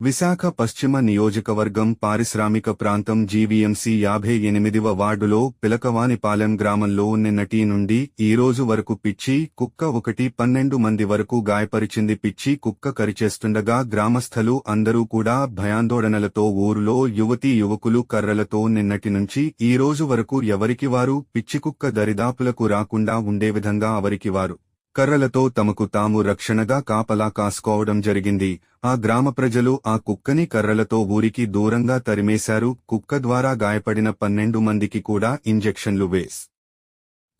విశాఖ పశ్చిమ నియోజకవర్గం పారిశ్రామిక ప్రాంతం జీవీఎంసీ యాభై ఎనిమిదివ వార్డులో పిలకవానిపాలెం గ్రామంలో నిన్నటి నుండి ఈ రోజు వరకు పిచ్చి కుక్క ఒకటి పన్నెండు మంది వరకు గాయపరిచింది. పిచ్చి కుక్క కరిచేస్తుండగా గ్రామస్థలు అందరూ కూడా భయాందోళనలతో ఊరులో యువతీ యువకులు కర్రలతో నిన్నటి నుంచి ఈ రోజు వరకు ఎవరికి వారు పిచ్చి కుక్క దరిదాపులకు రాకుండా ఉండే విధంగా అవరికి వారు కర్రలతో తమకు తాము రక్షణగా కాపలా కాసుకోవడం జరిగింది. ఆ గ్రామ ప్రజలు ఆ కుక్కని కర్రలతో ఊరికి దూరంగా తరిమేశారు. కుక్క ద్వారా గాయపడిన పన్నెండు మందికి కూడా ఇంజెక్షన్లు వేస్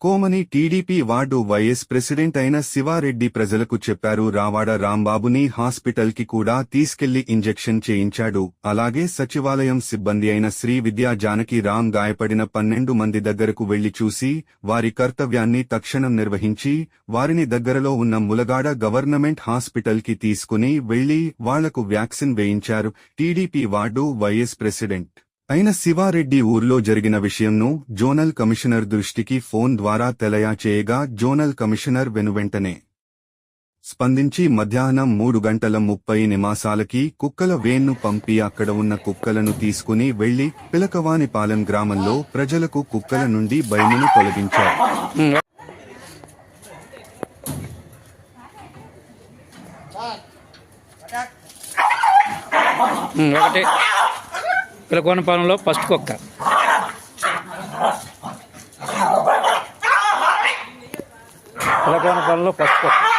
కోమని టీడీపీ వార్డు వైఎస్ ప్రెసిడెంట్ అయిన శివారెడ్డి ప్రజలకు చెప్పారు రావాడ రాంబాబుని హాస్పిటల్కి కూడా తీసుకెళ్ళి ఇంజెక్షన్ చేయించాడు. అలాగే సచివాలయం సిబ్బంది అయిన శ్రీ విద్యా జానకి రామ్ గాయపడిన పన్నెండు మంది దగ్గరకు వెళ్ళి చూసి వారి కర్తవ్యాన్ని తక్షణం నిర్వహించి వారిని దగ్గరలో ఉన్న ములగాడ గవర్నమెంట్ హాస్పిటల్కి తీసుకుని వెళ్ళి వాళ్ళకు వ్యాక్సిన్ వేయించారు. టీడీపీ వార్డు వైఎస్ ప్రెసిడెంట్ అయిన శివారెడ్డి ఊర్లో జరిగిన విషయంను జోనల్ కమిషనర్ దృష్టికి ఫోన్ ద్వారా తెలియచేయగా చేయగా జోనల్ కమిషనర్ వెనువెంటనే స్పందించి మధ్యాహ్నం మూడు గంటల ముప్పై నిమాసాలకి కుక్కల వేన్ను పంపి అక్కడ ఉన్న కుక్కలను తీసుకుని వెళ్ళి పిలకవానిపాలెం గ్రామంలో ప్రజలకు కుక్కల నుండి భయమును తొలగించారు. ఒకటి. పిలకోనపాలెంలో ఫస్ట్ కుక్క. పిలకోనపాలెంలో ఫస్ట్ కుక్క.